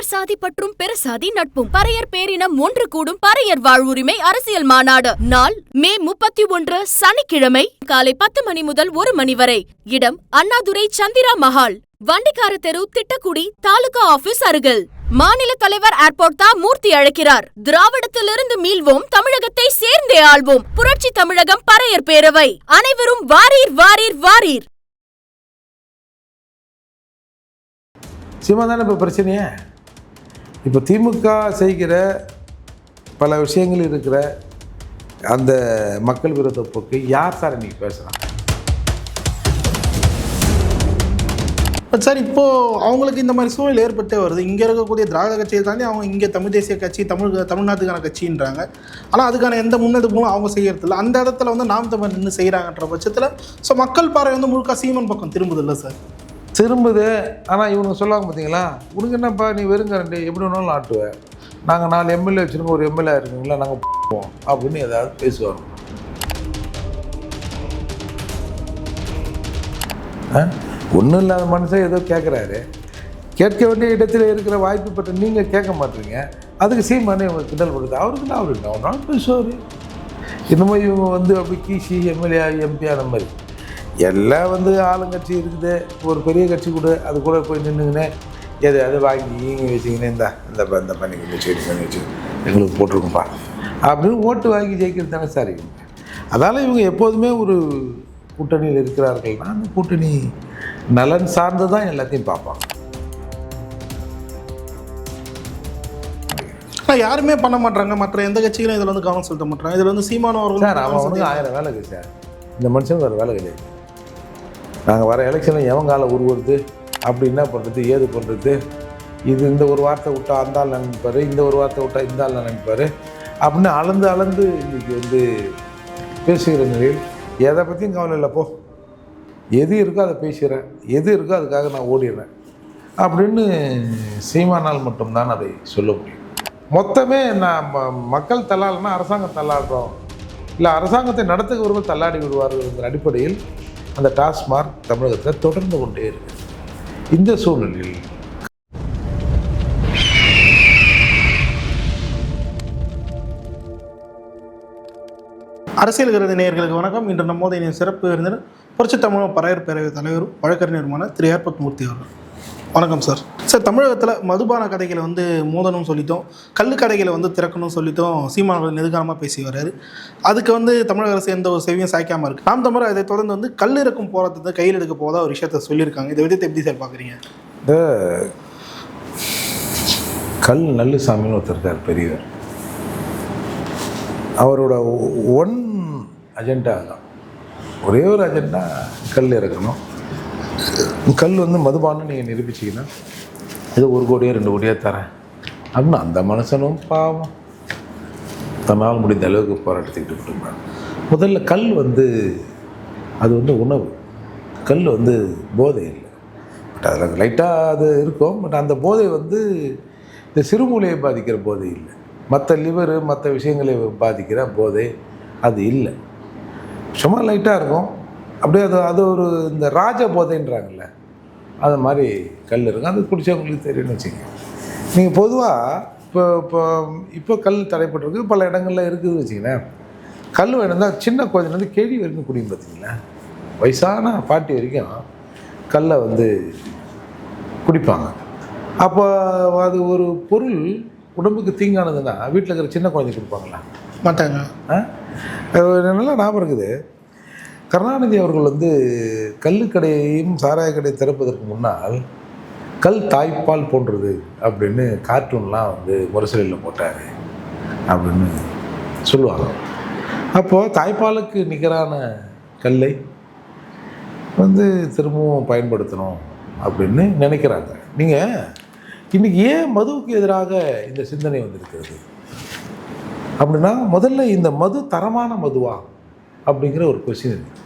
பறையர் சாதி பற்றும் பெரு சாதி நட்பும். பறையர் பேரினம் ஒன்று கூடும். பறையர் வாழ்வுரிமை அரசியல் மாநாடு. நாள் மே முப்பத்தி ஒன்று சனிக்கிழமை காலை பத்து மணி முதல் ஒரு மணி வரை. இடம் அண்ணாதுரை சந்திரா மஹால். வண்டிக்கார தெரு திட்டக்குடி தாலுகா ஆபீஸ் அருகில். மாநில தலைவர் ஏர்போர்ட் தா மூர்த்தி அழைக்கிறார். திராவிடத்திலிருந்து மீள்வோம் தமிழகத்தை சேர்ந்தே ஆள்வோம். புரட்சி தமிழகம் பறையர் பேரவை. அனைவரும் வாரீர் வாரீர் வாரீர். சிவா தானே இப்போ பிரச்சனையே? இப்போ திமுக செய்கிற பல விஷயங்கள் இருக்கிற அந்த மக்கள் விரோத போக்கு யார் சார் இன்னைக்கு பேசுகிறாங்க சார் இப்போது அவங்களுக்கு இந்த மாதிரி சூழல் ஏற்பட்டே வருது. இங்கே இருக்கக்கூடிய திராவிட கட்சியை தாண்டி அவங்க இங்கே தமிழ் தேசிய கட்சி தமிழ் தமிழ்நாட்டுக்கான கட்சின்றாங்க. ஆனால் அதுக்கான எந்த முன்னெடுப்பும் அவங்க செய்யறதில்ல. அந்த இடத்துல வந்து நாம் தமிழ் நின்று செய்கிறாங்கன்ற பட்சத்தில் ஸோ மக்கள் பார்வை வந்து முழுக்க சீமன் பக்கம் திரும்புதில்லை சார்? திரும்புது. ஆனால் இவனுங்க சொல்லுவாங்க பார்த்தீங்களா உனக்கு என்னப்பா நீ வெறுங்கரண்டு எப்படி வேணாலும் ஆட்டுவேன் நாங்கள் நாலு எம்எல்ஏ வச்சுருக்கோம் ஒரு எம்எல்ஏ இருக்குங்களா நாங்கள் போவோம் அப்படின்னு ஏதாவது பேசுவாங்க. ஒன்றும் இல்லாத மனுஷன் ஏதோ கேட்குறாரு கேட்க வேண்டிய இடத்துல இருக்கிற வாய்ப்பு பெற்ற நீங்கள் கேட்க மாட்டீங்க. அதுக்கு சீமானே இவங்க கிண்டல் கொடுத்து அவருக்கு நான் அவருக்கு ஒரு பேசுவார் என்னமோ இவங்க வந்து அப்படி கிசி எம்எல்ஏ எம்பி அந்த மாதிரி. எல்லாம் வந்து ஆளுங்கட்சி இருக்குது. ஒரு பெரிய கட்சி கூட அது கூட போய் நின்றுங்கன்னு எது அது வாங்கி ஈங்க வச்சிங்கன்னு இந்த இந்த இந்த பண்ணி வச்சு பண்ணி வச்சு எங்களுக்கு போட்டிருக்கும்பா அப்படின்னு ஓட்டு வாங்கி ஜெயிக்கிறது தானே சார் இவங்க. அதனால் இவங்க எப்போதுமே ஒரு கூட்டணியில் இருக்கிறார்கள்னா அந்த கூட்டணி நலன் சார்ந்து தான் எல்லாத்தையும் பார்ப்பாங்க. ஆனால் யாருமே பண்ண மாட்டாங்க மற்ற எந்த கட்சிகளும் இதில் வந்து கவனம் செலுத்த மாட்டாங்க இதில் வந்து சீமானோ அவர்கள் சார் அவன் அவனுக்கு ஆயிரம் வேலை இருக்குது சார். இந்த மனுஷனுக்கு வேறு வேலை கிடையாது. நாங்கள் வர எலெக்ஷனில் எவன் காலை உருவுறது? அப்படி என்ன பண்ணுறது ஏது பண்ணுறது இது இந்த ஒரு வார்த்தை விட்டா அந்த ஆள் நினைப்பார் இந்த ஒரு வார்த்தை விட்டா இந்த ஆள் நினைப்பார். அப்படின்னு அளந்து அளந்து இன்றைக்கி வந்து பேசுகிற நிலையில் எதை பற்றியும் கவலை இல்லை போ. எது இருக்கோ அதை பேசுகிறேன் எது இருக்கோ அதுக்காக நான் ஓடிடுறேன். அப்படின்னு சீமானால் மட்டும்தான் அதை சொல்ல முடியும். மொத்தமே நான் ம- மக்கள் தள்ளாடுனா அரசாங்கம் தள்ளாடுறோம் இல்லை அரசாங்கத்தை நடத்துகிறவர்கள் தள்ளாடி விடுவார்கள் என்ற அடிப்படையில் அந்த டாஸ்மாக் தமிழகத்தில் தொடர்ந்து கொண்டே இருக்கு. இந்த சூழ்நிலையில் அரசியல் கருதி நேயர்களுக்கு வணக்கம். இன்று நம்மோதைய சிறப்பு விருந்தினர் புரட்சி தமிழ் பறையர் பேரவை தலைவரும் வழக்கறிஞருமான திரு ஏற்பத் மூர்த்தி அவர்கள். வணக்கம் சார். சார் தமிழகத்தில் மதுபான கடைகளை வந்து மூடணும்னு சொல்லிட்டோம். கள்ளு கடைகளை வந்து திறக்கணும்னு சொல்லிட்டோம். சீமானவர்கள் நெருக்காரமாக பேசி வர்றாரு. அதுக்கு வந்து தமிழக அரசு எந்த ஒரு செவியும் சாய்க்காமல் இருக்கு. நாம் தமிழர் அதை தொடர்ந்து வந்து கல் இறக்கும் போராட்டத்தை கையில் எடுக்க போதா ஒரு விஷயத்த சொல்லியிருக்காங்க. இதை விதத்தை எப்படி சார் பார்க்குறீங்க? இந்த கல் நல்லுசாமின்னு ஒருத்தர் இருக்கார் பெரியவர். அவரோட ஒன் அஜெண்டா தான் ஒரே ஒரு அஜெண்டா கல் இறக்கணும். கல் வந்து மதுபானம் நீங்கள் நிரூபிச்சிங்கன்னா இது ஒரு கோடியோ ரெண்டு கோடியோ தரேன். அப்படின்னு அந்த மனுஷனும் பாவம். தன்னால் முடிந்த அளவுக்கு போராட்டத்துக்கிட்டு விட்டுருப்பாங்க முதல்ல கல் வந்து அது வந்து உணவு. கல் வந்து போதை இல்லை. பட் அதில் லைட்டாக அது இருக்கும். பட் அந்த போதை வந்து இந்த சிறுமூலையை பாதிக்கிற போதை இல்லை. மற்ற லிவரு மற்ற விஷயங்களை பாதிக்கிற போதை அது இல்லை. சும்மா லைட்டாக இருக்கும். அப்படியே அது அது ஒரு இந்த ராஜ போதைன்றாங்கல்ல அது மாதிரி கல் இருக்கும். அது குடிச்சவங்களுக்கு தெரியும்னு வச்சுக்கோங்க. நீங்கள் பொதுவாக இப்போ இப்போ இப்போ கல் தடைப்பட்டிருக்கு பல இடங்கள்ல இருக்குது வச்சுங்களேன் கல் வேணும்னா சின்ன குழந்தைலேருந்து கேள்வி வரைக்கும் குடியும் பார்த்தீங்களா? வயசான பாட்டி வரைக்கும் கல்லை வந்து குடிப்பாங்க. அப்போ அது ஒரு பொருள் உடம்புக்கு தீங்கானதுன்னா வீட்டில் இருக்கிற சின்ன குழந்தை கொடுப்பாங்களா? மாட்டாங்க. ஆ? நல்லா ஞாபகம் இருக்குது. கருணாநிதி அவர்கள் வந்து கல்லுக்கடையையும் சாராய கடை திறப்பதற்கு முன்னால் கல் தாய்ப்பால் போன்றது அப்படின்னு கார்ட்டூன்லாம் வந்து முரசலில் போட்டார் அப்படின்னு சொல்லுவாங்க. அப்போது தாய்ப்பாலுக்கு நிகரான கல்லை வந்து திரும்பவும் பயன்படுத்தணும் அப்படின்னு நினைக்கிறாங்க. நீங்கள் இன்றைக்கி ஏன் மதுவுக்கு எதிராக இந்த சிந்தனை வந்திருக்கிறது? அப்படின்னா முதல்ல இந்த மது தரமான மதுவா? அப்படிங்கிற ஒரு கொஸ்டின் இருக்குது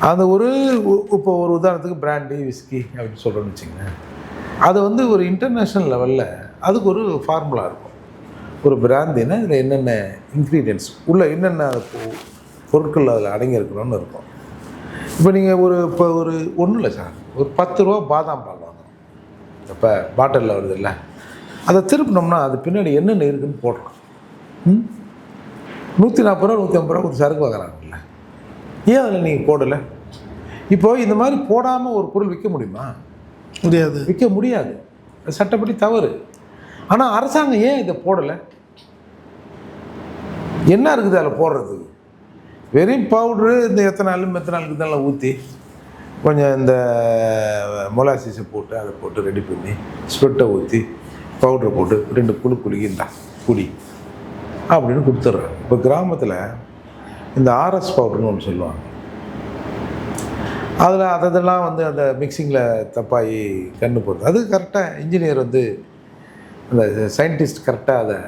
அந்த ஒரு இப்போ ஒரு உதாரணத்துக்கு பிராண்டி விஸ்கி அப்படின்னு சொல்கிறோன்னு வச்சுங்களேன் அது வந்து ஒரு இன்டர்நேஷ்னல் லெவலில் அதுக்கு ஒரு ஃபார்முலா இருக்கும். ஒரு பிராந்தினா இதில் என்னென்ன இன்க்ரீடியன்ஸ் உள்ள என்னென்ன பொருட்கள் அதில் அடங்கியிருக்கணும்னு இருக்கும். இப்போ நீங்கள் ஒரு இப்போ ஒரு ஒன்றும் இல்லை சார். ஒரு பத்து ரூபா பாதாம் பால் வாங்கணும். இப்போ பாட்டிலில் வருதுல்ல அதை திருப்பினோம்னா அது பின்னாடி என்னென்ன இருக்குன்னு போடுறோம் ம்? நூற்றி நாற்பது ரூபா நூற்றி ஐம்பது ரூபா கொஞ்சம் சரக்கு வாங்குறாங்கல்ல. ஏன் அதில் நீங்கள் போடலை? இப்போ இந்த மாதிரி போடாமல் ஒரு பொருள் விற்க முடியுமா? முடியாது. விற்க முடியாது. சட்டப்படி தவறு. ஆனால் அரசாங்கம் ஏன் இதை போடலை? என்ன இருக்குது அதில் போடுறதுக்கு வெறும் பவுட்ரு இந்த எத்தனாலும் மெத்தனாலுக்கு இதெல்லாம் ஊற்றி கொஞ்சம் இந்த மொலாசிஸை போட்டு அதை போட்டு ரெடி பண்ணி ஸ்வெட்டை ஊற்றி பவுட்ரை போட்டு ரெண்டு குழு குலுக்கி இந்தா குடி அப்படின்னு கொடுத்துட்றாங்க. இப்போ கிராமத்தில் இந்த ஆர்எஸ் பவுடர்னு ஒன்று சொல்லுவாங்க. அதில் அதெல்லாம் வந்து அந்த மிக்சிங்கில் தப்பாகி கண்ணு போடுறது அது கரெக்டாக இன்ஜினியர் வந்து அந்த சயின்டிஸ்ட் கரெக்டாக அதை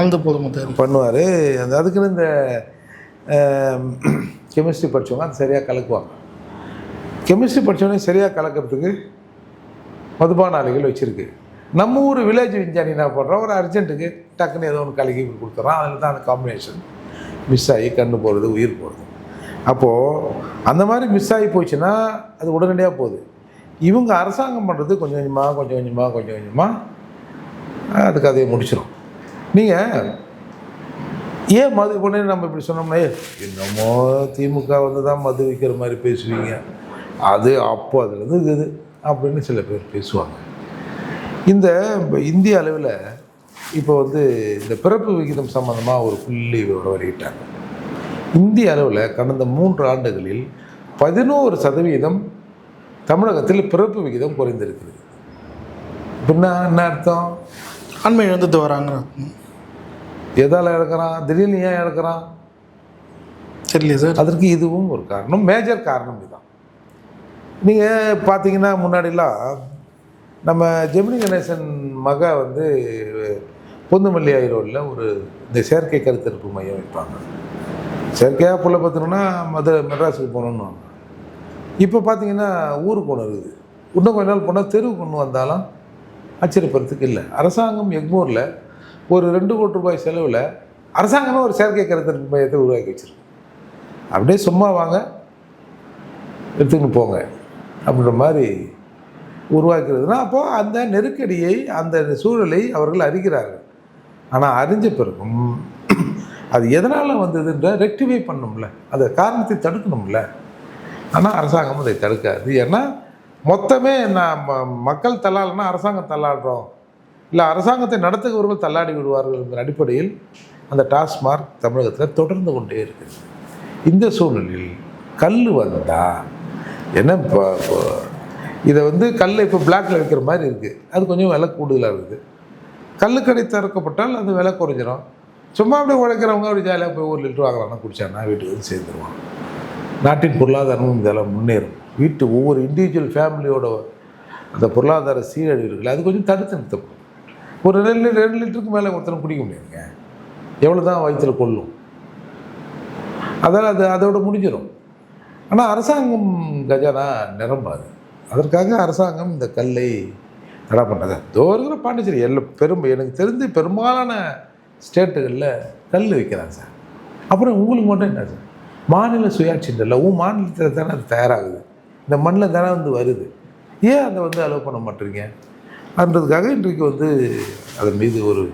அந்த போதும் பண்ணுவார். அந்த அதுக்குன்னு இந்த கெமிஸ்ட்ரி படித்தவங்க அது சரியாக கலக்குவாங்க. கெமிஸ்ட்ரி படித்தவனே சரியாக கலக்கிறதுக்கு மதுபான ஆலைகள் வச்சுருக்கு. நம்ம ஊர் வில்லேஜ் விஞ்ஞானி என்ன பண்ணுறோம் ஒரு அர்ஜென்ட்டுக்கு டக்குன்னு ஏதோ ஒன்று கலக்கி கொடுத்துட்றான் அதில் தான் அந்த காம்பினேஷன் மிஸ் ஆகி கண்ணு போகிறது உயிர் போகிறது அப்போது அந்த மாதிரி மிஸ் ஆகி போச்சுன்னா அது உடனடியாக போகுது. இவங்க அரசாங்கம் பண்ணுறது கொஞ்சம் கொஞ்சமாக கொஞ்சம் கொஞ்சமாக கொஞ்சம் கொஞ்சமாக அதுக்கு அதையே முடிச்சிடும் நீங்கள் ஏன் மது உடனே நம்ம இப்படி சொன்னோம்னா "ஏய், என்னமோ திமுக வந்து தான் மது விற்கிற மாதிரி பேசுவீங்க. அது அப்போ அதுலேருந்து இருக்குது அப்படின்னு சில பேர் பேசுவாங்க. இந்த இந்திய அளவில் இப்போ வந்து இந்த பிறப்பு விகிதம் சம்மந்தமாக ஒரு புள்ளி விவரம் வெளியிட்டாங்க இந்திய அளவில் கடந்த மூன்று ஆண்டுகளில் பதினோரு சதவீதம் தமிழகத்தில் பிறப்பு விகிதம் குறைந்திருக்கிறது. அப்படின்னா என்ன அர்த்தம்? ஆண்மை இழந்துட்டு வராங்க. எதால் இழக்கிறான்? திடீர்னு ஏன் இழக்கிறான்? தெரியல சார். அதற்கு இதுவும் ஒரு காரணம். மேஜர் காரணம் இதுதான். நீங்கள் பார்த்தீங்கன்னா முன்னாடிலாம் நம்ம ஜெமினி கணேசன் மக வந்து பொந்துமல்லி ரோடில் ஒரு இந்த செயற்கை கருத்தரிப்பு மையம் வைப்பாங்க. செயற்கையாக புள்ள பார்த்தோம்னா மதுரை மெட்ராஸுக்கு போகணுன்னு இப்போ பார்த்தீங்கன்னா ஊருக்கு ஒன்று இருக்குது. இன்னும் கொஞ்ச நாள் போனால் தெருவுக்கு ஒன்று வந்தாலும் ஆச்சரியப்படுறதுக்கு இல்லை. அரசாங்கம் எக்மூரில் ஒரு ரெண்டு கோடி ரூபாய் செலவில் அரசாங்கமே ஒரு செயற்கை கருத்தரிப்பு மையத்தை உருவாக்கி வச்சிருக்கு. அப்படியே சும்மா வாங்க எடுத்துக்கிட்டு போங்க அப்படின்ற மாதிரி உருவாக்குறதுனா அப்போது அந்த நெருக்கடியை அந்த சூழலை அவர்கள் அறிகிறார்கள். ஆனால் அறிஞ்ச பிறகும் அது எதனால் வந்ததுன்ற ரெக்டிஃபை பண்ணும்ல. அதை காரணத்தை தடுக்கணும்ல. ஆனால் அரசாங்கம் அதை தடுக்காது. ஏன்னா மொத்தமே நான் ம- மக்கள் தள்ளாலனா அரசாங்கம் தள்ளாடுறோம். இல்லை அரசாங்கத்தை நடத்துகிறவர்கள் தள்ளாடி விடுவார்கள் என்ற அடிப்படையில் அந்த டாஸ்மார்க் தமிழகத்தில் தொடர்ந்து கொண்டே இருக்குது இந்த சூழ்நிலையில் கல் வந்தால் என்ன இப்போ இதை வந்து கல் இப்போ பிளாக்ல வைக்கிற மாதிரி இருக்குது அது கொஞ்சம் விலை கூடுதலாக இருக்குது. கல்லுக்கடை திறக்கப்பட்டால் அது விலை குறைஞ்சிரும். சும்மா அப்படியே உழைக்கிறவங்க அப்படி ஜாலியாக போய் ஒரு லிட்டர் வாங்கலாம்னா குடிச்சானா வீட்டுக்கு வந்து சேர்ந்துருவான் நாட்டின் பொருளாதாரமும் இதெல்லாம் முன்னேறும். வீட்டு ஒவ்வொரு இண்டிவிஜுவல் ஃபேமிலியோட அந்த பொருளாதார சீரழிவு இருக்குல்ல அது கொஞ்சம் தடுத்து நிறுத்தப்படும். ஒரு ரெண்டு ரெண்டு லிட்டருக்கு மேலே ஒருத்தனை குடிக்க முடியாதுங்க. எவ்வளோ தான் வயிற்றில் கொள்ளும். அதால் அது அதோட முடிஞ்சிடும் ஆனால் அரசாங்கம் கஜானா நிரம்பாது. அதற்காக அரசாங்கம் இந்த கல்லை பண்ணது இதோ இருக்கிற பாண்டிச்சேரி எல்லா பெரும் எனக்கு தெரிஞ்சு பெரும்பாலான ஸ்டேட்டுகளில் கல் வைக்கிறாங்க சார். அப்புறம் உங்களுக்கு மட்டும் என்ன சார்? மாநில சுயாட்சின்றல உன் மாநிலத்தில் தானே அது தயாராகுது. இந்த மண்ணில் தானே வந்து வருது. ஏன் அதை வந்து அலோவ் பண்ண மாட்டீங்க? அப்படின்றதுக்காக இன்றைக்கு வந்து அதன் மீது ஒரு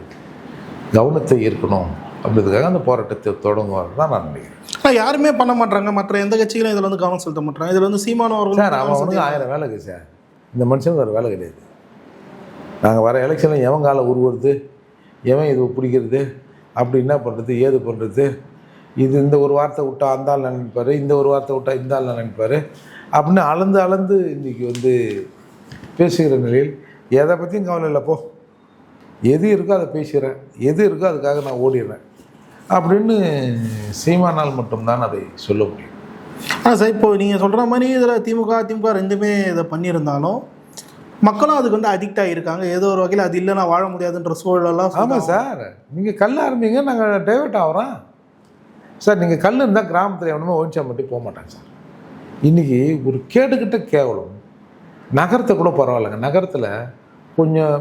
கவனத்தை ஈர்க்கணும். அப்படின்றதுக்காக அந்த போராட்டத்தை தொடங்குவார் தான் நான் நினைக்கிறேன். ஆனால் யாருமே பண்ண மாட்டாங்க மற்ற எந்த கட்சிகளும் இதில் வந்து கவனம் செலுத்த மாட்டாங்க இதில் வந்து சீமானவர்கள் சார் அவன் செலுத்தி- ஆயிரம் வேலை சார். இந்த மனுஷனுக்கு வேறு வேலை கிடையாது. நாங்கள் வர எலெக்ஷனில் எவன் காலை உருவுறது? எவன் இது பிடிக்கிறது? அப்படி என்ன பண்ணுறது ஏது பண்ணுறது இது இந்த ஒரு வார்த்தை விட்டா அந்த ஆள் நினைப்பார் இந்த ஒரு வார்த்தை விட்டா இந்த ஆள் நினைப்பார். அப்படின்னு அளந்து அளந்து இன்றைக்கி வந்து பேசுகிற நிலையில் எதை பற்றியும் கவலை இல்லை போ. எது இருக்கோ அதை பேசுகிறேன் எது இருக்கோ அதுக்காக நான் ஓடிடுறேன். அப்படின்னு சீமானால் மட்டும்தான் அதை சொல்ல முடியும். ஆனால் சார் இப்போ நீங்கள் சொல்கிற மாதிரி இதில் திமுக திமுக ரெண்டுமே இதை பண்ணியிருந்தாலும் மக்களும் அதுக்கு வந்து அடிக்ட் ஆகியிருக்காங்க ஏதோ ஒரு வகையில் அது இல்லைன்னா வாழ முடியாதுன்ற சூழலெல்லாம் ஆமாம் சார். நீங்கள் கல் ஆரம்பிங்க நாங்கள் டைவர்ட் ஆகிறோம். சார் நீங்கள் கல் இருந்தால் கிராமத்தில் எவனுமே ஓஞ்சியா மட்டும் போக மாட்டாங்க சார். இன்றைக்கி ஒரு கேடுகிட்ட கேவலம். நகரத்தை கூட பரவாயில்லைங்க. நகரத்தில் கொஞ்சம்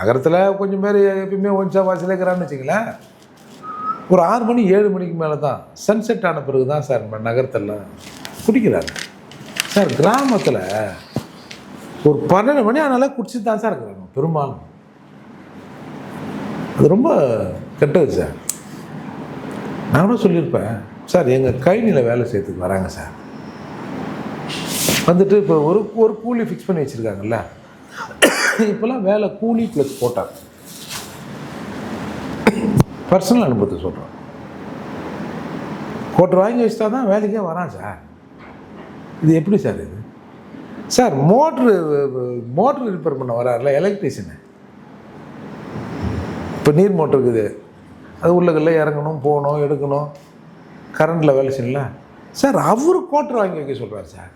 நகரத்தில் கொஞ்சம் பேர் எப்பயுமே ஒன்சா வாசலே இருக்கிறான்னு வச்சுங்களேன் ஒரு ஆறு மணி ஏழு மணிக்கு மேலே தான் சன்செட் ஆன பிறகு தான் சார் நம்ம நகரத்தெல்லாம் குடிக்கிறாங்க. சார் கிராமத்தில் ஒரு பன்னெண்டு மணி ஆனால் குடிச்சிட்டு தான் சார் இருக்கிறாங்க பெரும்பாலும். அது ரொம்ப கெட்டது சார். நான் கூட சொல்லியிருப்பேன் சார் எங்கள் கைனியில் வேலை செய்யறதுக்கு வராங்க சார். வந்துட்டு இப்போ ஒரு ஒரு கூலி ஃபிக்ஸ் பண்ணி வச்சுருக்காங்கல்ல. இப்போல்லாம் வேலை கூலி ப்ளஸ் போட்டார் பர்சனல் அனுபவத்தை சொல்கிறோம் கோட்டை வாங்கி வச்சுட்டா தான் வேலைக்கே வரான் சார். இது எப்படி சார் இது? சார் மோட்ரு மோட்ரு ரிப்பேர் பண்ண வராருல எலக்ட்ரிஷியனு இப்போ நீர் மோட்ரு இருக்குது. அது உள்ளுக்குள்ள இறங்கணும் போகணும் எடுக்கணும். கரண்டில் வேலை செய்யல சார் அவர் கோட்டர் வாங்கி வைக்க சொல்கிறார் சார்.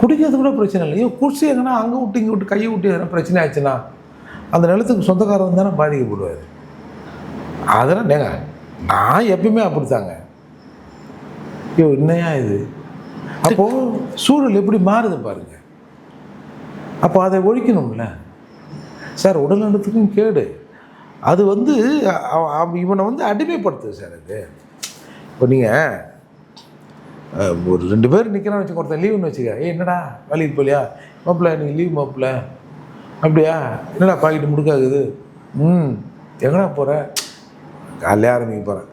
குடிக்கிறது கூட பிரச்சனை இல்லை. ஐயோ குடிச்சு எங்கன்னா அங்கே விட்டு இங்கே விட்டு கையை விட்டு எதனா பிரச்சனை ஆச்சுன்னா அந்த நிலத்துக்கு சொந்தக்காரன் தானே பாதிக்கப்படுவார். அதெல்லாம் நேங்க நான் எப்பயுமே அப்படித்தாங்க. ஐயோ என்னையா இது? அப்போது சூழல் எப்படி மாறுது பாருங்க. அப்போ அதை ஒழிக்கணும்ல. சார் உடல்நலத்துக்கும் கேடு. அது வந்து அவ- அவ- இவனை வந்து அடிமைப்படுத்துது சார் அது. இப்போ நீங்கள் ஒரு ரெண்டு பேர் நிற்கிறான்னு வச்சுக்க ஒருத்தன் லீவுன்னு வச்சுக்க. ஏ என்னடா வேலைக்கு போகலையா மாப்பிள்ள நீ லீவ் மாப்பிள்ள. அப்படியா? என்னடா பாக்கெட்டு முடுக்காகுது? ம் எங்கடா போகிற காலையில் ஆரம்பிக்க போகிறேன்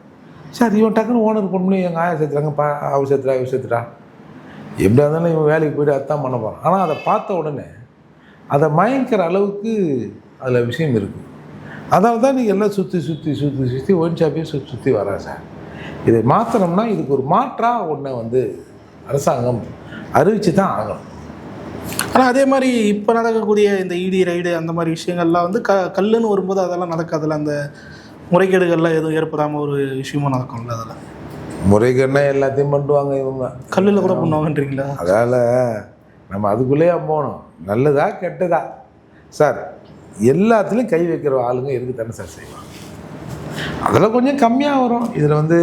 சார் இவன் டக்குன்னு ஓனர் பொண்ணு பண்ணி எங்கள் ஆயா சேர்த்துறாங்க பா அவ சேர்த்துறா இவ சேர்த்துட்டா எப்படியா இருந்தாலும் இவன் வேலைக்கு போய்ட்டு அதான் பண்ண போகிறான் ஆனால் அதை பார்த்த உடனே அதை மயங்கிற அளவுக்கு அதில் விஷயம் இருக்குது அதனால தான் நீங்கள் எல்லாம் சுற்றி சுற்றி சுற்றி சுற்றி ஒயின் ஷாப்பையும் சுற்றி சுற்றி வரா சார். இதை மாற்றணும்னா இதுக்கு ஒரு மாற்றாக ஒன்றை வந்து அரசாங்கம் அறிவித்து தான் ஆகணும். ஆனால் அதே மாதிரி இப்போ நடக்கக்கூடிய இந்த இடி ரைடு அந்த மாதிரி விஷயங்கள்லாம் வந்து க கல்லுன்னு வரும்போது அதெல்லாம் நடக்காதுல்ல? அந்த முறைகேடுகள்லாம் எதுவும் ஏற்படாமல் ஒரு விஷயமும் நடக்கும்ல அதில்? முறைகள்னா எல்லாத்தையும் பண்ணுவாங்க இவங்க. கல்லில் கூட பண்ணுவாங்கன்றீங்களா? அதால் நம்ம அதுக்குள்ளேயே போகணும். நல்லதா கெட்டதா? சார் எல்லாத்துலேயும் கை வைக்கிற ஆளுங்க இருக்கு தானே சார் செய்வாங்க. அதில் கொஞ்சம் கம்மியாக வரும். இதில் வந்து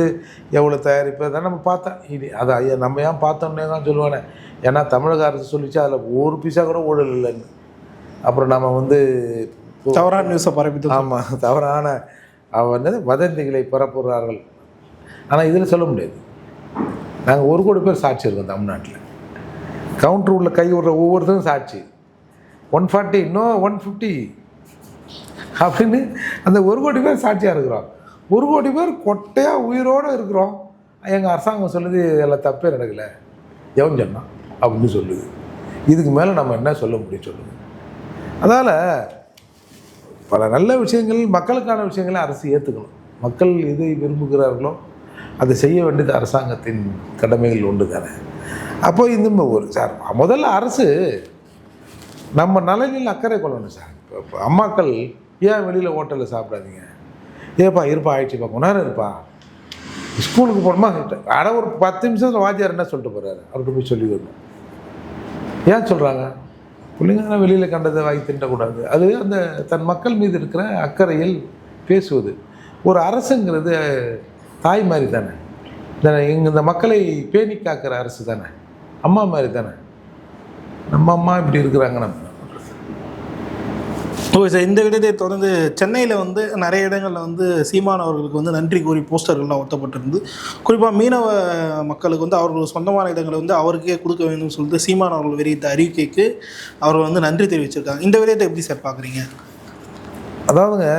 எவ்வளோ தயாரிப்பு தான் நம்ம பார்த்தோம். இது அதை ஐயா நம்ம ஏன் பார்த்தோன்னே தான் சொல்லுவானே. ஏன்னா தமிழக அரசு சொல்லிச்சு அதில் ஒரு பைசா கூட ஊழல் இல்லைன்னு அப்புறம் நம்ம வந்து தவறான நியூஸை பரப்பிட்டு ஆமாம் தவறான அவன் வந்து வதந்திகளை பரப்புகிறார்கள் ஆனால் இதில் சொல்ல முடியாது. நாங்கள் ஒரு கோடி பேர் சாட்சி இருக்கோம் தமிழ்நாட்டில். கவுண்டர் உள்ள கை விடுற ஒவ்வொருத்தரும் சாட்சி. ஒன் ஃபார்ட்டி இன்னும் ஒன் ஃபிஃப்டி அப்படின்னு அந்த ஒரு கோடி பேர் சாட்சியாக இருக்கிறோம். ஒரு கோடி பேர் கொட்டையாக உயிரோடு இருக்கிறோம். எங்கள் அரசாங்கம் சொல்லுது எல்லாம் தப்பே நடக்கலை. எவன் சொன்னான் அப்படின்னு சொல்லுது. இதுக்கு மேலே நம்ம என்ன சொல்ல முடியும் சொல்லுங்கள் அதனால் பல நல்ல விஷயங்கள் மக்களுக்கான விஷயங்களை அரசு ஏற்றுக்கணும் மக்கள் எதை விரும்புகிறார்களோ அதை செய்ய வேண்டியது அரசாங்கத்தின் கடமைகள் ஒன்று தானே அப்போ இந்த ஒரு சார் முதல்ல அரசு நம்ம நலனில் அக்கறை கொள்ளணும் சார். இப்போ அம்மாக்கள் ஏன் வெளியில் ஹோட்டலில் சாப்பிடாதீங்க? ஏப்பா இருப்பா ஆயிடுச்சுப்பா கொஞ்ச நேரம் இருப்பா. ஸ்கூலுக்கு போகணுமா அட ஒரு பத்து நிமிஷத்தில் வாத்தியார் என்ன சொல்லிட்டு போகிறாரு அவர்கிட்ட போய் சொல்லி வரணும் ஏன் சொல்கிறாங்க பிள்ளைங்க வெளியில் கண்டதை வாங்கி திண்டக்கூடாது அது அந்த தன் மக்கள் மீது இருக்கிற அக்கறையில் பேசுவது. ஒரு அரசுங்கிறது தாய் மாதிரி தானே? இந்த இங்க இந்த மக்களை பேணி காக்கிற அரசு தானே? அம்மா மாதிரி தானே? நம்ம அம்மா இப்படி இருக்கிறாங்க நம்ம? ஓகே சார் இந்த விடத்தை தொடர்ந்து சென்னையில் வந்து நிறைய இடங்களில் வந்து சீமான் அவர்களுக்கு வந்து நன்றி கூறி போஸ்டர்கள்லாம் ஒட்டப்பட்டிருந்து குறிப்பாக மீனவ மக்களுக்கு வந்து அவர்கள் சொந்தமான இடங்களை வந்து அவருக்கே கொடுக்க வேண்டும்னு சொல்லிட்டு சீமான் அவர்கள் வெளியிட்ட அறிக்கைக்கு அவர் வந்து நன்றி தெரிவிச்சிருக்காங்க. இந்த விடயத்தை எப்படி சார் பார்க்குறீங்க? அதாவதுங்க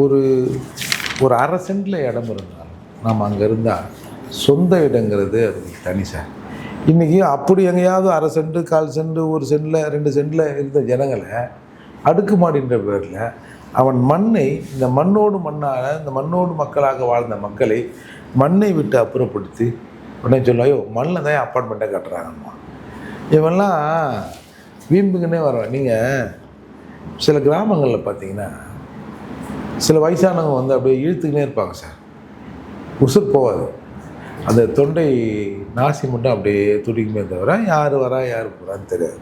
ஒரு ஒரு அரை சென்டில் இடம் இருந்தால் நாம் அங்கே இருந்தால் சொந்த இடங்கிறது அது தனி சார். இன்றைக்கி அப்படி எங்கேயாவது அரை சென்ட் கால் சென்ட் ஒரு சென்டில் ரெண்டு சென்டில் இருந்த ஜனங்களை அடுக்குமாடின்ற பேரில் அவன் மண்ணை இந்த மண்ணோடு மண்ணாக இந்த மண்ணோடு மக்களாக வாழ்ந்த மக்களை மண்ணை விட்டு அப்புறப்படுத்தி உடனே சொல்லுவாயோ ஐயோ மண்ணில் தான் அப்பார்ட்மெண்ட்டை கட்டுறாங்கம்மா. இவெல்லாம் வீம்புக்குன்னே வருவேன். நீங்கள் சில கிராமங்களில் பார்த்தீங்கன்னா சில வயசானவங்க வந்து அப்படியே இழுத்துக்கினே இருப்பாங்க சார். உசுர் போகாது. அந்த தொண்டை நாசி மட்டும் அப்படியே துடிக்குமே தவிர யார் வரா யார் போகிறான்னு தெரியாது.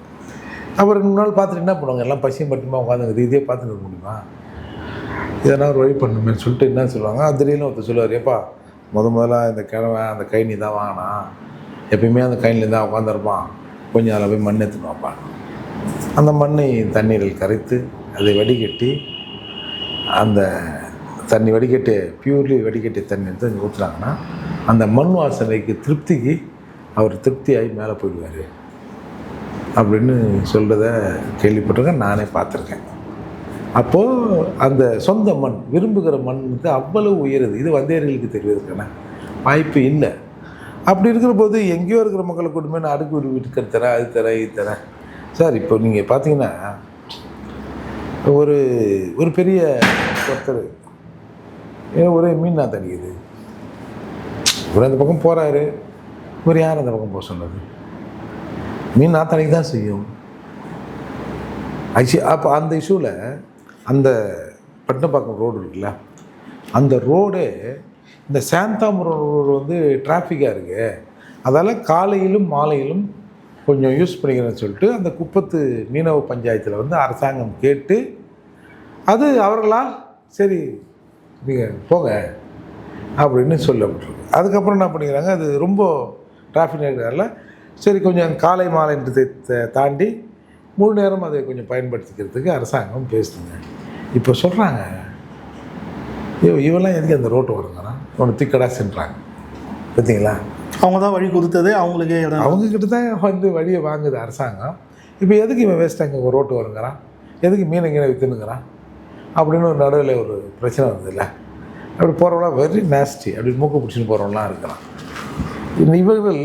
அப்புறம் ரெண்டு நாள் பார்த்துட்டு என்ன பண்ணுவாங்க? எல்லாம் பசியும் மட்டுமா உட்காந்துங்க இதே பார்த்துட்டு இருக்க முடியுமா? இதெல்லாம் ஒரு வழி பண்ணுமே சொல்லிட்டு என்ன சொல்லுவாங்க? அது திடீர்னு ஒருத்தர் சொல்லுவார் ஏப்பா முத முதல்ல இந்த கிழமை அந்த கைனி தான் வாங்கினா. எப்பயுமே அந்த கைனியில் தான் உட்காந்துருப்பான் கொஞ்சம் அதில் போய் மண் எடுத்துன்னு வைப்பான் அந்த மண்ணை தண்ணீரில் கரைத்து அதை வடிகட்டி அந்த தண்ணி வடிகட்டு பியூர்லி வடிகட்டி தண்ணி எடுத்து அங்கே ஊற்றுறாங்கன்னா அந்த மண் வாசனைக்கு திருப்திக்கு அவர் திருப்தியாகி மேலே போயிடுவார். அப்படின்னு சொல்கிறத கேள்விப்பட்டிருக்கேன் நானே பார்த்துருக்கேன். அப்போது அந்த சொந்த மண் விரும்புகிற மண் வந்து அவ்வளவு உயருது. இது வந்தேர்களுக்கு தெரிவதற்கான வாய்ப்பு இல்லை. அப்படி இருக்கிற போது எங்கேயோ இருக்கிற மக்களை கொண்டு போய் நான் அடுக்கு ஒரு வீட்டுக்கு தரேன் அது தரேன் இது தரேன். சார் இப்போ நீங்கள் பார்த்தீங்கன்னா ஒரு ஒரு பெரிய ஒருத்தர் ஏன் ஒரே மீன் நான் தடிக்குது இவர் அந்த பக்கம் போகிறாரு இவர் யார் அந்த பக்கம் போக சொன்னது? மீன் நாத்தனைக்கு தான் செய்யும். ஐசி அப்போ அந்த இஷ்யூவில் அந்த பட்டினப்பாக்கம் ரோடு இருக்குல்ல அந்த ரோடு இந்த சாந்தாபுரம் ரோடு வந்து டிராஃபிக்காக இருக்குது அதால் காலையிலும் மாலையிலும் கொஞ்சம் யூஸ் பண்ணிக்கிறேன்னு சொல்லிட்டு அந்த குப்பத்து மீனவ பஞ்சாயத்தில் வந்து அரசாங்கம் கேட்டு அது அவர்களால் சரி நீங்கள் போங்க அப்படின்னு சொல்லப்பட்டிருக்கு அதுக்கப்புறம் என்ன பண்ணிக்கிறாங்க அது ரொம்ப டிராஃபிக் இருக்கிறதால சரி கொஞ்சம் காலை மாலைன்றதை த- தாண்டி முழு நேரம் அதை கொஞ்சம் பயன்படுத்திக்கிறதுக்கு அரசாங்கம் பேசுதுங்க. இப்போ சொல்கிறாங்க ஐயோ இவெல்லாம் எதுக்கு அந்த ரோட்டு வருங்கன்னா ஒன்று திக்கடா சென்றாங்க. பார்த்தீங்களா அவங்க தான் வழி கொடுத்தது அவங்களுக்கே இடம் அவங்கக்கிட்ட தான் வந்து வழியை வாங்குது அரசாங்கம். இப்போ எதுக்கு இவன் வேஸ்ட்டாக இங்கே ரோட்டு வருங்கிறான் எதுக்கு மீன் இங்கே விற்றுனுங்கிறான் அப்படின்னு ஒரு நடுவில் ஒரு பிரச்சனை வந்ததுல்ல. அப்படி போகிறவங்களாம் வெரி நேஸ்டி அப்படி மூக்கு பிடிச்சின்னு போகிறவங்களாம் இருக்கிறான் இவர்கள்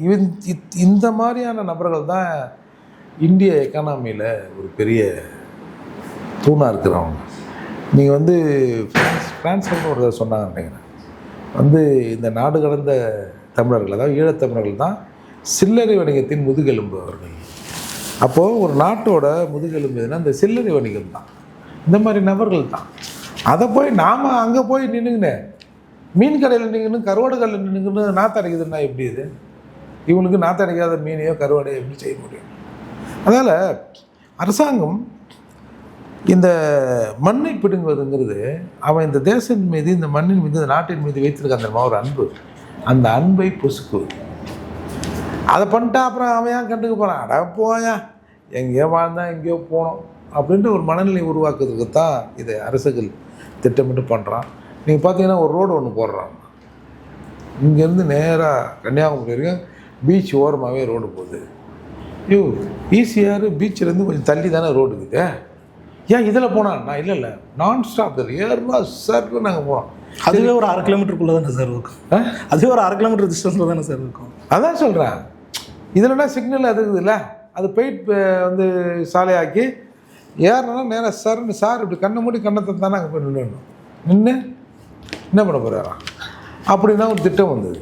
இவன் இத்- இந்த மாதிரியான நபர்கள் தான் இந்திய எக்கானமியில் ஒரு பெரிய தூணாக இருக்கிறவங்க. நீங்கள் வந்து ஃப்ரான்ஸ் ஃப்ரான்ஸ்னு ஒரு சொன்னாங்க நினைக்கிறேன். வந்து இந்த நாடு கடந்த தமிழர்கள் அதாவது ஈழத்தமிழர்கள் தான் சில்லறை வணிகத்தின் முதுகெலும்பு அவர்கள் அப்போது ஒரு நாட்டோட முதுகெலும்பு எதுனா இந்த சில்லறை வணிகம் தான். இந்த மாதிரி நபர்கள் தான். அதை போய் நாம் அங்கே போய் நின்றுங்கினேன் மீன் கடையில் நின்று கருவாடு கடையில் நின்றுங்கன்னு நாத்தடைக்குதுன்னா எப்படி இது? இவனுக்கு நாத்தடைக்காத மீனையோ கருவாடையோ எப்படி செய்ய முடியும்? அதனால் அரசாங்கம் இந்த மண்ணை பிடுங்குவதுங்கிறது அவன் இந்த தேசத்தின் மீது இந்த மண்ணின் மீது இந்த நாட்டின் மீது வைத்திருக்க அந்த ஒரு அன்பு. அந்த அன்பை பொசுக்கு. அதை பண்ணிட்டா அப்புறம் அவன் ஏன் கண்டுக்க போகிறான் அட போயா எங்கேயோ வாழ்ந்தான் எங்கேயோ போனோம் அப்படின்ற ஒரு மனநிலை உருவாக்குறதுக்கு தான் இதை அரசுகள் திட்டமிட்டு பண்ணுறான் நீங்கள் பார்த்தீங்கன்னா ஒரு ரோடு ஒன்று போடுறான். இங்கேருந்து நேராக கன்னியாகுமரி வரைக்கும் பீச் ஓரமாகவே ரோடு போகுது. ஐயோ ஈசிஆர் பீச்சிலேருந்து கொஞ்சம் தள்ளி தானே ரோடு இருக்குது? ஏன் இதில் போனால் நான் இல்லை இல்லை. நான் ஸ்டாப் ஏறுனா சர்னு நாங்கள் போனோம் அதுவே ஒரு அரை கிலோமீட்டருக்குள்ளே தானே சார் இருக்கும்? அதுவே ஒரு அரை கிலோமீட்டர் டிஸ்டன்ஸில் தானே சார் இருக்கும். அதான் சொல்கிறேன் இதுலனா சிக்னல் அது இருக்குதுல்ல? அது போயிட்டு வந்து சாலையாக்கி ஏறினா நேராக சர்னு சார் இப்படி கண்ணை மூடி கண்ணை தானே அங்கே போய் நின்று நின்று என்ன பண்ண போகிறாராம் அப்படின்னா ஒரு திட்டம் வந்தது.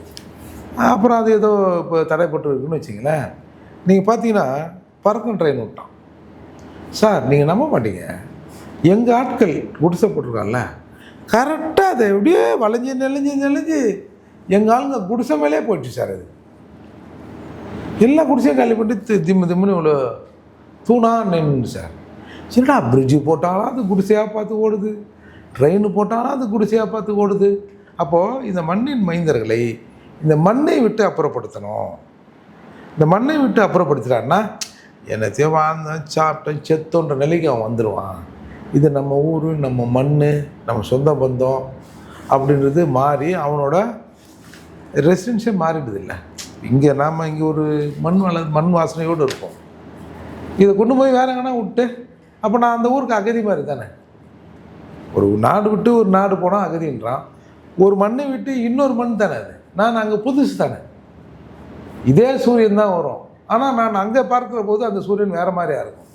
அப்புறம் அது ஏதோ இப்போ தடைப்பட்டு இருக்குன்னு வச்சிங்களேன். நீங்கள் பார்த்தீங்கன்னா பறக்கும் ட்ரெயின் விட்டான் சார் நீங்கள் நம்ப மாட்டீங்க. எங்கள் ஆட்கள் குடிசை போட்டிருக்கான்ல கரெக்டாக அதை எப்படியே வளைஞ்சு நெளிஞ்சு நெளிஞ்சு எங்கள் ஆளுங்க குடிசை மேலே போயிடுச்சு சார் அது. எல்லா குடிசையும் காலி பண்ணிட்டு தி- திம்மு திம்முன்னு இவ்வளோ தூணாக நின்று சார். சரிடா பிரிட்ஜு போட்டாலும் அது குடிசையாக பார்த்து ஓடுது ட்ரெயின் போட்டாலும் அது குடிசையாக பார்த்து ஓடுது. அப்போது இந்த மண்ணின் மைந்தர்களை இந்த மண்ணை விட்டு அப்புறப்படுத்தணும். இந்த மண்ணை விட்டு அப்புறப்படுத்துகிறான்னா என்னத்தையும் வாழ்ந்தேன் சாப்பிட்டேன் செத்தோன்ற நிலைக்கு அவன் வந்துடுவான் இது நம்ம ஊர் நம்ம மண் நம்ம சொந்த பந்தம் அப்படின்றது மாறி அவனோட ரெசிடென்ஷியே மாறிடுது இல்லை. இங்கே நாம் இங்கே ஒரு மண் வள மண் வாசனையோடு இருப்போம். இதை கொண்டு போய் வேற எங்கன்னா விட்டு அப்போ நான் அந்த ஊருக்கு அகதி மாதிரி தானே. ஒரு நாடு விட்டு ஒரு நாடு போனால் அகதின்றான். ஒரு மண்ணை விட்டு இன்னொரு மண் தானே அது. நான் அங்கே புதுசு தானே. இதே சூரியன் தான் வரும். ஆனால் நான் அங்கே பார்க்குற போது அந்த சூரியன் வேறு மாதிரியாக இருக்கும்.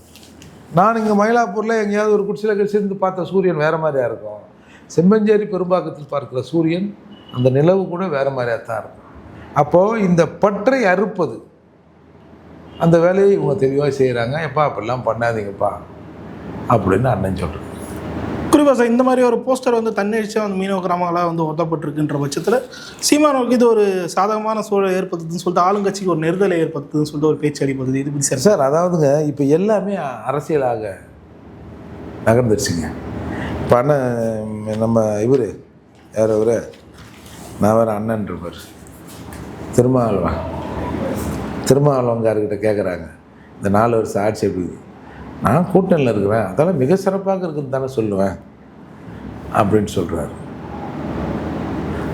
நான் இங்கே மயிலாப்பூரில் எங்கேயாவது ஒரு குடிசையில் கழிச்சிருந்து பார்த்த சூரியன் வேறு மாதிரியாக இருக்கும். செம்பஞ்சேரி பெரும்பாக்கத்தில் பார்க்குற சூரியன் அந்த நிலவு கூட வேறு மாதிரியா தான் இருக்கும். அப்போது இந்த பற்றை அறுப்பது அந்த வேலையை இவங்க தெளிவாக செய்கிறாங்க எப்பா அப்படிலாம் பண்ணாதீங்கப்பா அப்படின்னு அண்ணன் சொல்கிறேன் குறிப்பாக சார் இந்த மாதிரி ஒரு போஸ்டர் வந்து தன்னெழுச்சியாக வந்து மீனவ கிராமங்களாக வந்து ஒத்தப்பட்டிருக்குன்ற பட்சத்தில் சீமானவருக்கு இது ஒரு சாதகமான சூழலை ஏற்படுத்துதுன்னு சொல்லிட்டு ஆளுங்கட்சிக்கு ஒரு நெருதலை ஏற்படுத்துதுன்னு சொல்லிட்டு ஒரு பேச்சு அடிப்படுது இது பற்றி சார் சார் அதாவதுங்க இப்போ எல்லாமே அரசியலாக நகர்ந்துருச்சுங்க. இப்போ அண்ணன் நம்ம இவர் யார் இவர் நான் வேறு அண்ணன் இருப்பார். திருமாவளவன். திருமாவளவங்கார்கிட்ட கேட்குறாங்க இந்த நாலு வருஷம் ஆட்சி எப்படி? நான் கூட்டணியில் இருக்கிறேன். அதெல்லாம் மிக சிறப்பாக இருக்குன்னு தானே சொல்லுவேன். அப்படின்னு சொல்கிறாரு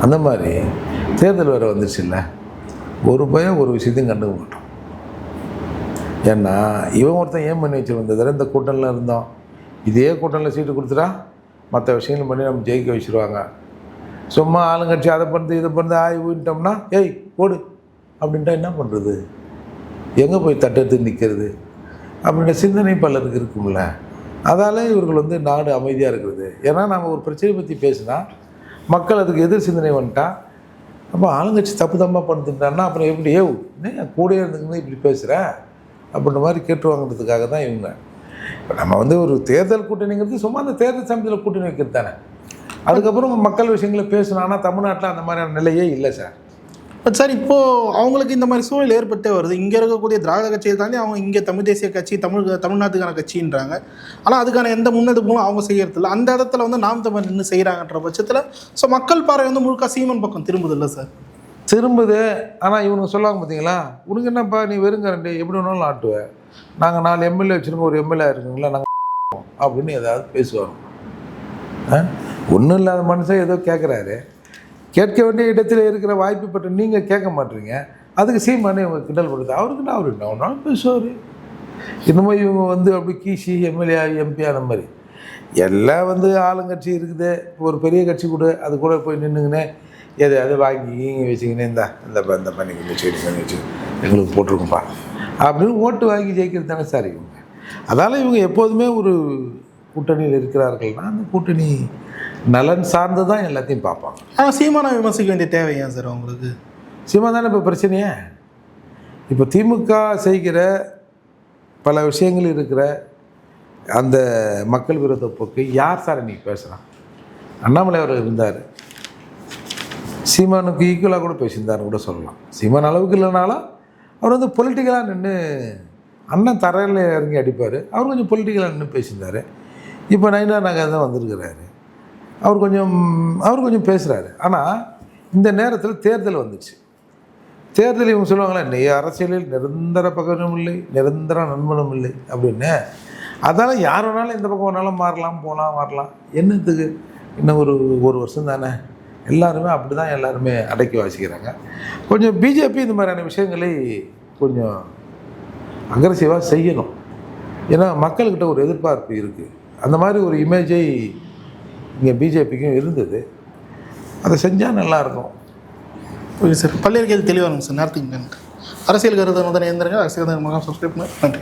அந்த மாதிரி தேர்தல் வேறு வந்துருச்சுல்ல ஒரு பயம் ஒரு விஷயத்தையும் கண்டுக்க மாட்டோம் ஏன்னா இவன் ஒருத்தன் ஏன் பண்ணி வச்சுருந்த தடவை இந்த கூட்டணியில் இருந்தோம். இதே கூட்டணியில் சீட்டு கொடுத்துட்டா மற்ற விஷயங்கள் பண்ணி நம்ம ஜெயிக்க வச்சுருவாங்க. சும்மா ஆளுங்கட்சி அதை பண்ணுறது இதை பண்ணுறது ஆய் ஊன்ட்டோம்னா ஏய் ஓடு. அப்படின்ட்டா என்ன பண்ணுறது எங்கே போய் தட்டெடுத்து நிற்கிறது அப்படின்ற சிந்தனை பலருக்கு இருக்கும்ல. அதால் இவர்கள் வந்து நாடு அமைதியாக இருக்கிறது. ஏன்னா நம்ம ஒரு பிரச்சனையை பற்றி பேசினா மக்கள் அதுக்கு எதிர் சிந்தனை வந்துட்டா அப்போ ஆளுங்கட்சி தப்பு தம்மா பண்ணுதுட்டான்னா அப்புறம் எப்படி ஏவ் என்ன கூடயே இருந்துக்குன்னு இப்படி பேசுகிற அப்படின்ற மாதிரி கேட்டு வாங்குறதுக்காக தான் இவங்க. இப்போ நம்ம வந்து ஒரு தேர்தல் கூட்டணிங்கிறது சும்மா அந்த தேர்தல் சமயத்தில் கூட்டணி வைக்கிறது தானே. அதுக்கப்புறம் மக்கள் விஷயங்களை பேசணும். ஆனால் தமிழ்நாட்டில் அந்த மாதிரியான நிலையே இல்லை சார். பட் சார் இப்போது அவங்களுக்கு இந்த மாதிரி சூழல் ஏற்பட்டே வருது. இங்கே இருக்கக்கூடிய திராவிட கட்சியை தாண்டி அவங்க இங்கே தமிழ் தேசிய கட்சி தமிழ் தமிழ்நாட்டுக்கான கட்சின்றாங்க. ஆனால் அதுக்கான எந்த முன்னெடுப்பும் அவங்க செய்யறதில்ல. அந்த இடத்துல வந்து நாம் தமிழ் நின்று செய்கிறாங்கன்ற பட்சத்தில் ஸோ மக்கள் பார்வை வந்து முழுக்க சீமன் பக்கம் திரும்புது இல்லை சார் திரும்புது. ஆனால் இவனுங்க சொல்லுவாங்க பார்த்தீங்களா உனக்கு என்னப்பா நீ வெறுங்க ரெண்டு எப்படி வேணாலும் ஆட்டுவேன் நாங்கள் நாலு எம்எல்ஏ வச்சுருக்கோம் ஒரு எம்எல்ஏ இருக்குங்களா நாங்கள் அப்படின்னு ஏதாவது பேசுவாங்க. ஒன்றும் இல்லாத மனுஷன் ஏதோ கேட்குறாரு கேட்க வேண்டிய இடத்துல இருக்கிற வாய்ப்பு பற்றி நீங்கள் கேட்க மாட்டீங்க. அதுக்கு சீமானே இவங்க கிண்டல் பண்ணுது. அவருக்கு நான் அவர் நான் வேணாலும் பேசுவார் இன்னமும் இவங்க வந்து அப்படி கிசி எம்எல்ஏ எம்பி அந்த மாதிரி. எல்லாம் வந்து ஆளுங்கட்சி இருக்குது. ஒரு பெரிய கட்சி கூட அது கூட போய் நின்றுங்கன்னே எதையாவது வாங்கி ஈங்கி வச்சுக்கினே இந்தா இந்த இந்த பண்ணி இந்த செடி பண்ணி வச்சு எங்களுக்கு போட்டிருக்கும்பா. அப்படின்னு ஓட்டு வாங்கி ஜெயிக்கிறது தானே சார் இவங்க. அதனால் இவங்க எப்போதுமே ஒரு கூட்டணியில் இருக்கிறார்கள்னா அந்த கூட்டணி நலன் சார்ந்து தான் எல்லாத்தையும் பார்ப்பாங்க. ஆனால் சீமானை விமர்சிக்க வேண்டிய தேவை ஏன் சார் அவங்களுக்கு? சிவா தானே இப்போ பிரச்சனையே? இப்போ திமுக செய்கிற பல விஷயங்கள் இருக்கிற அந்த மக்கள் விரோத போக்கு யார் சார் இன்னைக்கு பேசுகிறான் அண்ணாமலை அவர் இருந்தார். சீமானுக்கு ஈக்குவலாக கூட பேசியிருந்தாருன்னு கூட சொல்லலாம். சீமான் அளவுக்கு இல்லைனாலும் அவர் வந்து பொலிட்டிக்கலாக நின்று அண்ணன் தரையில் இறங்கி அடிப்பார். அவர் கொஞ்சம் பொலிட்டிக்கலாக நின்று பேசியிருந்தார். இப்போ நைனா நாங்கள் தான் வந்திருக்கிறாரு. அவர் கொஞ்சம் அவர் கொஞ்சம் பேசுகிறாரு ஆனால் இந்த நேரத்தில் தேர்தல் வந்துச்சு. தேர்தல் இவங்க சொல்லுவாங்களே நீ அரசியலில் நிரந்தர பகனும் இல்லை நிரந்தர நண்பனும் இல்லை அப்படின்னு. அதால் யார் வேணாலும் இந்த பக்கம் வேணாலும் மாறலாம் போகலாம் வரலாம். என்னத்துக்கு? இன்னும் ஒரு ஒரு வருஷம் தானே. எல்லாருமே அப்படி தான் எல்லாருமே அடக்கி வாசிக்கிறாங்க. கொஞ்சம் பிஜேபி இந்த மாதிரியான விஷயங்களை கொஞ்சம் அக்ரஸிவாக செய்யணும். ஏன்னா மக்கள்கிட்ட ஒரு எதிர்பார்ப்பு இருக்குது அந்த மாதிரி ஒரு இமேஜை இங்கே பிஜேபிக்கும் இருந்தது. அதை செஞ்சால் நல்லாயிருக்கும். Okay sir. பள்ளியர்கள் தெளிவாக சார். நேரத்துக்கு நன்றி. அரசியல் கருத்து முதல் எந்திரங்க அரசியல் மகம் சப்ஸ்கிரைப் நன்றி.